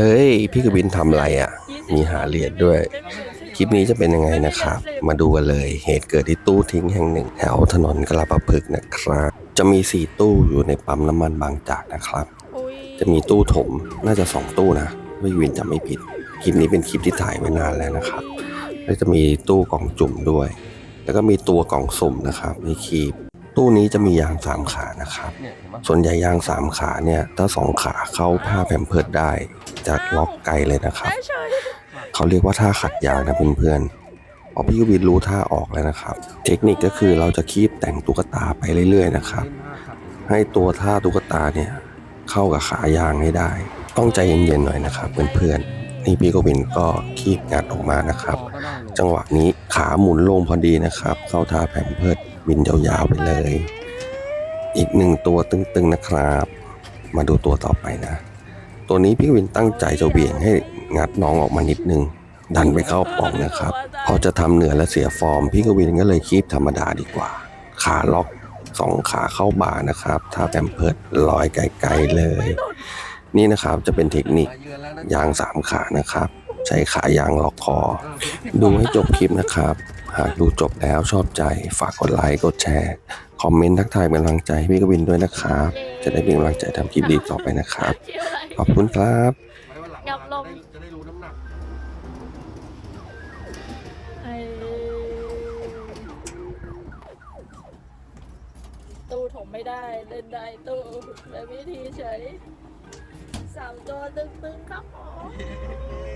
เฮ้ย พี่กบินทำอะไรอะ มีหาเหรียญด้วย คลิปนี้จะเป็นยังไงนะครับ มาดูกันเลย เหตุเกิดที่ตู้ทิ้งแห่งหนึ่ง แถวถนนกระปะพฤกษ์นะครับ จะมี 4 ตู้อยู่ในปั๊มน้ำมันบางจากนะครับ จะมีตู้ถมน่าจะ 2 ตู้นะไม่วินจำไม่ผิด คลิปนี้เป็นคลิปที่ถ่ายไว้นานแล้วนะครับ แล้วจะมีตู้กล่องจุ่มด้วย แล้วก็มีตัวกล่องสุ่มนะครับ มีคีบตู้นี้จะมียางสามขานะครับ ส่วนใหญ่ยางสามขาเนี่ย ถ้าสองขาเข้าผ้าแผ่นเพิดได้ จะล็อกไกลเลยนะครับได้เฉยเขาเรียกว่าท่าขัดยางนะเพื่อนๆพอพี่กวินรู้ท่าออกแล้วนะครับ เทคนิคก็คือเราจะคีบแต่งตุ๊กตาไปเรื่อย ๆ นะครับ ให้ตัวท่าตุ๊กตาเนี่ยเข้ากับขายางให้ได้ ต้องใจเย็นๆหน่อยนะครับเพื่อนๆนี่พี่กวินก็คีบงัดออกมานะครับ จังหวะนี้ขาหมุนลงพอดีนะครับ เข้าท่าแผ่นเพิดบินยาวๆไปเลย อีกหนึ่งตัวตึงๆนะครับ มาดูตัวต่อไปนะ ตัวนี้พี่วินตั้งใจจะเบี่ยงให้งัดน้องออกมานิดนึง ดันไปเข้าป่องนะครับ พอจะทำเหนือและเสียฟอร์ม พี่กวินก็เลยคีบธรรมดาดีกว่า ขาล็อกสองขาเข้าบ่านะครับ ถ้าแปมเพิดลอยไกลๆเลย นี่นะครับจะเป็นเทคนิคยางสามขานะครับ ใช้ขายางล็อกคอ ดูให้จบคลิปนะครับ หากดูจบแล้วชอบใจฝากกดไลค์กดแชร์ คอมเมนต์ทักทายเป็นกำลังใจพี่กวินด้วยนะครับ จะได้เป็นกำลังใจทำคลิปดีต่อไปนะครับ ขอบคุณครับยับลมจะได้รู้น้ำหนักตู้ถมไม่ได้ เล่นได้ตู้และวิธีเฉยสามตัวตึงๆครับผม